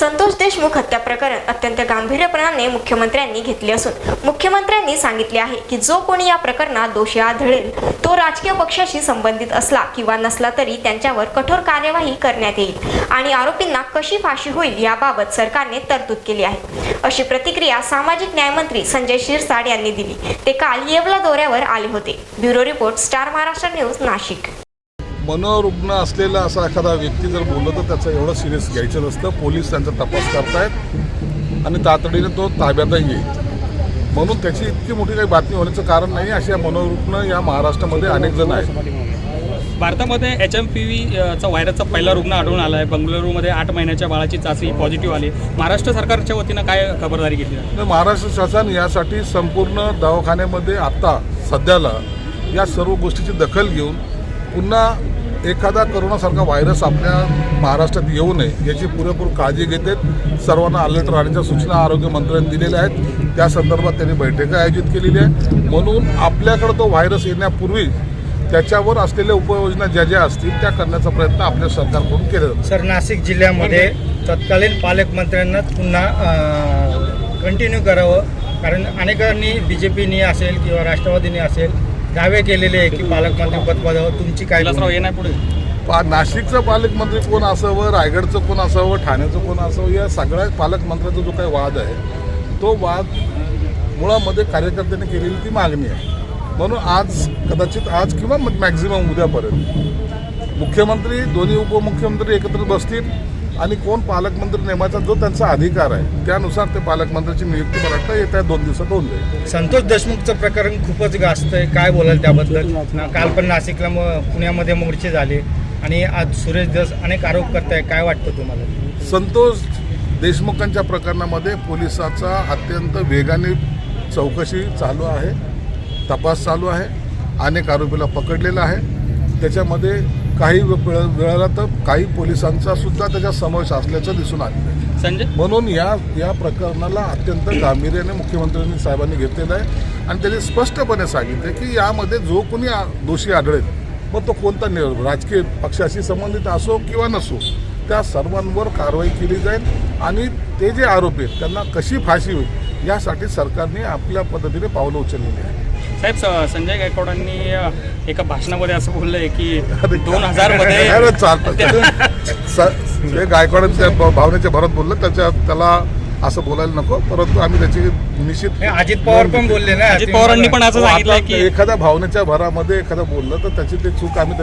संतोष देशमुख हत्या प्रकरण अत्यंत गांभीर्यपणाने मुख्यमंत्र्यांनी घेतले असून मुख्यमंत्र्यांनी सांगितले आहे की जो कोणी या प्रकरणात दोषी आढळेल तो राजकीय पक्षाशी संबंधित असला किंवा नसला तरी त्यांच्यावर कठोर कार्यवाही करण्यात येईल आणि आरोपींना कशी फाशी होईल याबाबत सरकारने तरतूद केली आहे. अशी प्रतिक्रिया सामाजिक न्यायमंत्री संजय शिरसाड यांनी दिली. ते काल येवला दौऱ्यावर आले होते. Bureau report Star Maharashtra news Nashik. मनोरुग्ण असलेला असा एखादा व्यक्ती जर बोललं तर त्याचं एवढं सिरियस घ्यायचं नसतं. पोलीस त्यांचा तपास करतायत आणि तातडीने तो ताब्यातही येईल म्हणून त्याची इतकी मोठी काही बातमी होण्याचं कारण नाही. अशा मनोरुग्ण या महाराष्ट्रामध्ये अनेक जण आहेत. भारतामध्ये एच एम पी व्हीचा व्हायरसचा पहिला रुग्ण आढळून आला आहे बंगळुरूमध्ये आठ महिन्याच्या बाळाची चाचणी पॉझिटिव्ह आली. महाराष्ट्र सरकारच्या वतीनं काय खबरदारी घेतली महाराष्ट्र शासन यासाठी संपूर्ण दवाखान्यामध्ये आत्ता सध्याला या सर्व गोष्टीची दखल घेऊन पुन्हा एखादा करोनासारखा व्हायरस आपल्या महाराष्ट्रात येऊ नये याची पुरेपूर काळजी घेते सर्वांना अलर्ट राहण्याच्या सूचना आरोग्य मंत्र्यांनी दिलेल्या आहेत. त्या संदर्भात त्यांनी बैठका आयोजित केलेली आहे म्हणून आपल्याकडे तो व्हायरस येण्यापूर्वी त्याच्यावर असलेल्या उपाययोजना ज्या ज्या असतील त्या करण्याचा प्रयत्न आपल्या सरकारकडून केला जातो सर नाशिक जिल्ह्यामध्ये तत्कालीन पालकमंत्र्यांना पुन्हा कंटिन्यू करावं. कारण अनेकांनी बी जे पीनी असेल किंवा राष्ट्रवादीने असेल दावे केलेले आहे की पालकमंत्री पद पदावर तुमची काय कैलासराव ये नाही पुढे. पा नाशिकचं पालकमंत्री कोण असावं रायगडचं कोण असावं ठाण्याचं कोण असावं या सगळ्या पालकमंत्र्याचा जो काही वाद आहे तो वाद मुळामध्ये कार्यकर्त्यांनी केलेली ती मागणी आहे. म्हणून आज कदाचित आज किंवा मॅक्झिमम उद्यापर्यंत मुख्यमंत्री दोन्ही उपमुख्यमंत्री एकत्र बसतील आणि कोण पालकमंत्री नेमाचा जो त्यांचा अधिकार आहे त्यानुसार ते पालकमंत्र्याची नियुक्ती मला वाटतं येत्या दोन दिवसात होऊन जाईल. संतोष देशमुखचं प्रकरण खूपच गाजत आहे काय बोलाल त्याबद्दल? काल पण नाशिकला पुण्यामध्ये मोर्चे झाले आणि आज सुरेश दस अनेक आरोप करताय. काय वाटतं तुम्हाला? संतोष देशमुखांच्या प्रकरणामध्ये पोलिसाचा अत्यंत वेगाने चौकशी चालू आहे तपास चालू आहे अनेक आरोपीला पकडलेला आहे. त्याच्यामध्ये काही वेळ वेळाला तर काही पोलिसांचा सुद्धा त्याच्यात समावेश असल्याचं दिसून आहे. संजय? म्हणून या या प्रकरणाला अत्यंत गांभीर्याने मुख्यमंत्र्यांनी साहेबांनी घेतलेलं आहे. आणि त्यांनी स्पष्टपणे सांगितलं की यामध्ये जो कोणी दोषी आढळेल मग तो कोणता नि- राजकीय पक्षाशी संबंधित असो किंवा नसो त्या सर्वांवर कारवाई केली जाईल. आणि ते जे आरोपी आहेत त्यांना कशी फाशी होईल यासाठी सरकारने आपल्या पद्धतीने पावलं उचललेली आहे साहेब संजय गायकवाडांनी एका भाषणामध्ये असं बोललंय की दोन हजारमध्ये गायकवाडांच्या भावनेच्या भरात बोललं त्याच्या त्याला असं बोलायला नको. परंतु आम्ही त्याची निश्चित हे अजित पवार पण बोलले ना अजित पवारांनी पण असं हो, सांगितलंय आता की एखाद्या भावनेच्या भरामध्ये एखादं बोललं तर त्याची ते चूक आम्ही